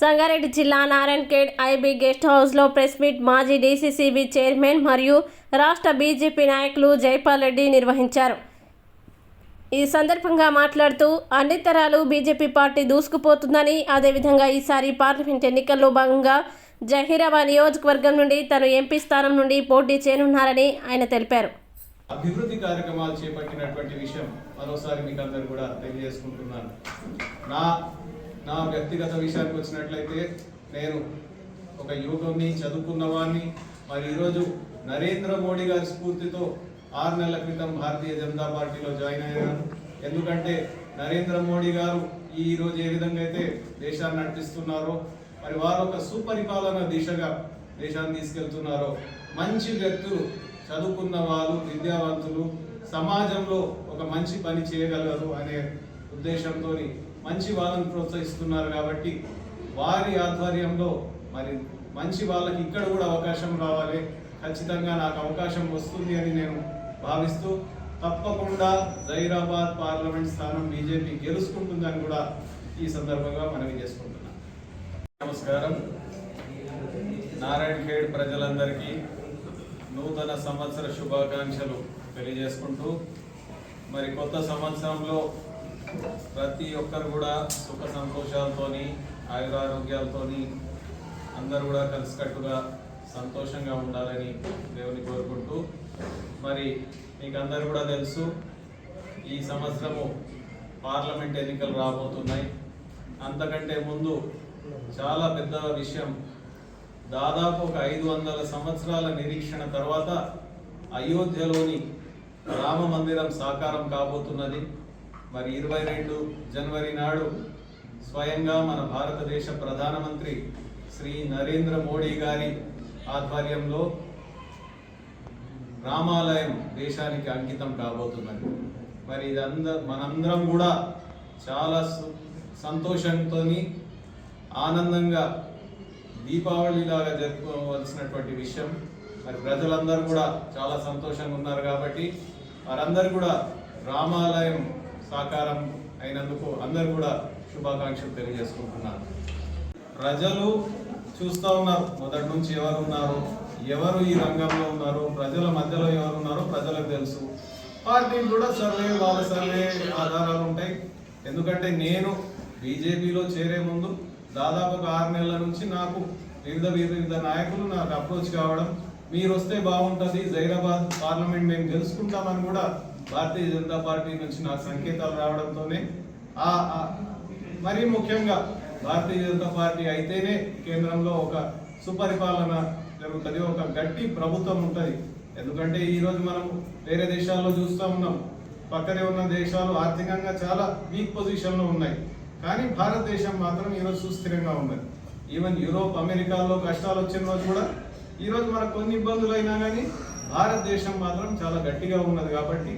సంగారెడ్డి జిల్లా Narayankhed IB guest హౌస్లో press meet మాజీ డీసీసీబీ చైర్మన్ మరియు రాష్ట్ర బీజేపీ నాయకులు జైపాల్ రెడ్డి నిర్వహించారు. ఈ సందర్భంగా మాట్లాడుతూ అన్ని తరాలు బీజేపీ పార్టీ దూసుకుపోతుందని అదేవిధంగా ఈసారి పార్లమెంట్ ఎన్నికల్లో భాగంగా జహీరాబాద్ నియోజకవర్గం నుండి తను ఎంపీ స్థానం నుండి పోటీ చేయనున్నారని ఆయన తెలిపారు. అభివృద్ధి కార్యక్రమాలు చేపట్టినటువంటి విషయం మరోసారి మీకు అందరు కూడా తెలియజేసుకుంటున్నాను. నా నా వ్యక్తిగత విషయానికి వచ్చినట్లయితే నేను ఒక యువకుని చదువుకున్నవాడిని మరి ఈరోజు నరేంద్ర మోడీ గారి స్ఫూర్తితో ఆరు నెలల క్రితం భారతీయ జనతా పార్టీలో జాయిన్ అయ్యాను. ఎందుకంటే నరేంద్ర మోడీ గారు ఈ రోజు ఏ విధంగా అయితే దేశాన్ని నడిపిస్తున్నారో మరి వారు ఒక సుపరిపాలన దిశగా దేశాన్ని తీసుకెళ్తున్నారో మంచి వ్యక్తులు చదువుకున్న వాళ్ళు విద్యావంతులు సమాజంలో ఒక మంచి పని చేయగలరు అనే ఉద్దేశంతో మంచి వాళ్ళని ప్రోత్సహిస్తున్నారు కాబట్టి వారి ఆధ్వర్యంలో మరి మంచి వాళ్ళకి ఇక్కడ కూడా అవకాశం రావాలి. ఖచ్చితంగా నాకు అవకాశం వస్తుంది అని నేను భావిస్తూ తప్పకుండా జైరాబాద్ పార్లమెంట్ స్థానం బీజేపీ గెలుచుకుంటుందని కూడా ఈ సందర్భంగా మనవి చేసుకుంటున్నాను నమస్కారం. నారాయణ ఖేడ్ ప్రజలందరికీ నూతన సంవత్సర శుభాకాంక్షలు తెలియజేసుకుంటూ మరి కొత్త సంవత్సరంలో ప్రతి ఒక్కరు కూడా సుఖ సంతోషాలతోని ఆయురారోగ్యాలతోని అందరూ కూడా కలిసికట్టుగా సంతోషంగా ఉండాలని దేవుని కోరుకుంటూ మరి మీకు అందరు కూడా తెలుసు ఈ సంవత్సరము పార్లమెంట్ ఎన్నికలు రాబోతున్నాయి. అంతకంటే ముందు చాలా పెద్ద విషయం దాదాపు ఒక ఐదు వందల సంవత్సరాల నిరీక్షణ తర్వాత అయోధ్యలోని రామ మందిరం సాకారం కాబోతున్నది. మరి ఇరవై రెండు జనవరి నాడు స్వయంగా మన భారతదేశ ప్రధానమంత్రి శ్రీ నరేంద్ర మోడీ గారి ఆధ్వర్యంలో రామాలయం దేశానికి అంకితం కాబోతున్నది. మరి ఇదంద మనందరం కూడా చాలా సు- సంతోషంతో ఆనందంగా దీపావళిలాగా జరుపుకోవలసినటువంటి విషయం. మరి ప్రజలందరూ కూడా చాలా సంతోషంగా ఉన్నారు కాబట్టి వారందరూ కూడా రామాలయం సాకారం అయినందుకు అందరు కూడా శుభాకాంక్షలు తెలియజేసుకుంటున్నారు ప్రజలు చూస్తూ ఉన్నారు మొదటి నుంచి ఎవరు ఉన్నారు ఎవరు ఈ రంగంలో ఉన్నారు ప్రజల మధ్యలో ఎవరు ఉన్నారో ప్రజలకు తెలుసు. పార్టీలు కూడా సర్వే వాళ్ళ సర్వే ఆధారాలు ఉంటాయి. ఎందుకంటే నేను బీజేపీలో చేరే ముందు దాదాపు ఒక ఆరు నెలల నుంచి నాకు వివిధ వివిధ నాయకులు నాకు అప్రోచ్ కావడం మీరు వస్తే బాగుంటుంది జైరాబాద్ పార్లమెంట్ మేము గెలుచుకుంటామని కూడా భారతీయ జనతా పార్టీ నుంచి నా సంకేతాలు రావడంతోనే ఆ మరీ ముఖ్యంగా భారతీయ జనతా పార్టీ అయితేనే కేంద్రంలో ఒక సుపరిపాలన జరుగుతుంది ఒక గట్టి ప్రభుత్వం ఉంటుంది. ఎందుకంటే ఈరోజు మనం వేరే దేశాల్లో చూస్తూ ఉన్నాం. పక్కనే ఉన్న దేశాలు ఆర్థికంగా చాలా వీక్ పొజిషన్లో ఉన్నాయి. కానీ భారతదేశం మాత్రం ఈరోజు సుస్థిరంగా ఉన్నది. ఈవెన్ యూరోప్ అమెరికాలో కష్టాలు వచ్చిన రోజు కూడా ఈరోజు మనకు కొన్ని ఇబ్బందులు అయినా కానీ భారతదేశం మాత్రం చాలా గట్టిగా ఉన్నది కాబట్టి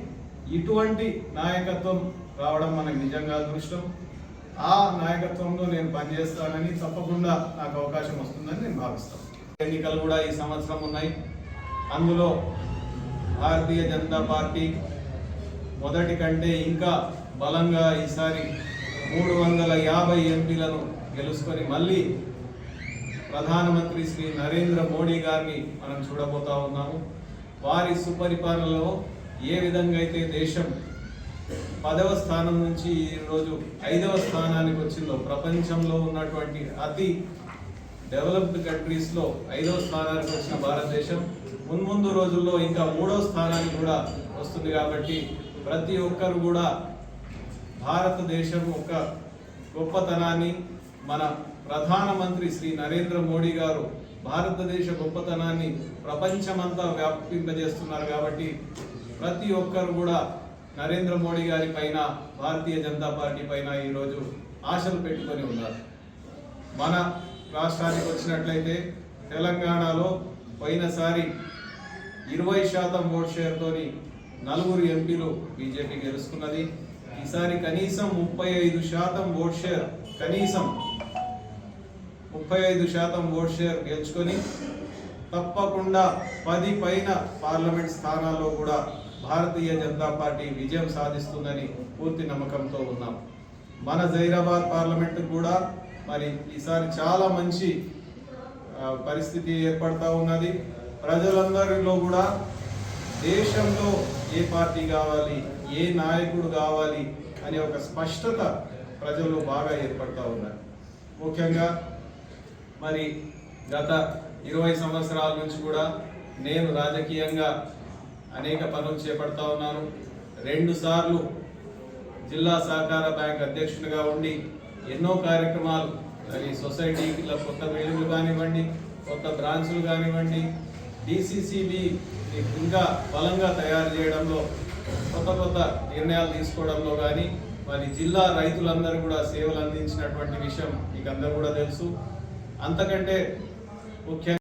ఇటువంటి నాయకత్వం రావడం మనకు నిజంగా అదృష్టం. ఆ నాయకత్వంలో నేను పనిచేస్తానని తప్పకుండా నాకు అవకాశం వస్తుందని నేను భావిస్తాను. ఎన్నికలు కూడా ఈ సంవత్సరం ఉన్నాయి. అందులో భారతీయ జనతా పార్టీ మొదటి కంటే ఇంకా బలంగా ఈసారి మూడు వందల యాభై ఎంపీలను గెలుచుకొని మళ్ళీ ప్రధానమంత్రి శ్రీ నరేంద్ర మోడీ గారిని మనం చూడబోతా ఉన్నాము. వారి సుపరిపాలనలో ఏ విధంగా అయితే దేశం పదవ స్థానం నుంచి ఈరోజు ఐదవ స్థానానికి వచ్చిందో ప్రపంచంలో ఉన్నటువంటి అతి డెవలప్డ్ కంట్రీస్లో ఐదవ స్థానానికి వచ్చిన భారతదేశం మున్ముందు రోజుల్లో ఇంకా మూడవ స్థానానికి కూడా వస్తుంది కాబట్టి ప్రతి ఒక్కరు కూడా భారతదేశం యొక్క గొప్పతనాన్ని మన ప్రధానమంత్రి శ్రీ నరేంద్ర మోడీ గారు భారతదేశ గొప్పతనాన్ని ప్రపంచమంతా వ్యాపింపజేస్తున్నారు కాబట్టి ప్రతి ఒక్కరు కూడా నరేంద్ర మోడీ గారి పైన భారతీయ జనతా పార్టీ పైన ఈరోజు ఆశలు పెట్టుకొని ఉన్నారు. మన రాష్ట్రానికి వచ్చినట్లయితే తెలంగాణలో పోయినసారి ఇరవై శాతం ఓట్ షేర్తోని నలుగురు ఎంపీలు బీజేపీ గెలుచుకున్నది ఈసారి కనీసం ముప్పై ఐదు శాతం ఓట్ షేర్ కనీసం ముప్పై ఐదు శాతం ఓట్ షేర్ గెలుచుకొని తప్పకుండా పది పైన పార్లమెంట్ స్థానాల్లో కూడా భారతీయ జనతా పార్టీ విజయం సాధిస్తుందని పూర్తి నమ్మకంతో ఉన్నాం. మన జైరాబాద్ పార్లమెంట్ కూడా మరి ఈసారి చాలా మంచి పరిస్థితి ఏర్పడతా ఉన్నది. ప్రజలందరిలో కూడా దేశంలో ఏ పార్టీ కావాలి ఏ నాయకుడు కావాలి అనే ఒక స్పష్టత ప్రజల్లో బాగా ఏర్పడతా ఉన్నారు ముఖ్యంగా మరి గత ఇరవై సంవత్సరాల నుంచి కూడా నేను రాజకీయంగా అనేక పనులు చేపడతా ఉన్నాను రెండు సార్లు జిల్లా సహకార బ్యాంక్ అధ్యక్షునిగా ఉండి ఎన్నో కార్యక్రమాలు మరి సొసైటీల కొత్త బిల్డింగ్లు కానివ్వండి కొత్త బ్రాంచ్లు కానివ్వండి డిసిసిబి ఇంకా బలంగా తయారు చేయడంలో కొత్త కొత్త నిర్ణయాలు తీసుకోవడంలో కానీ మరి జిల్లా రైతులందరూ కూడా సేవలు అందించినటువంటి విషయం మీకు అందరూ కూడా తెలుసు. అంతకంటే ముఖ్యంగా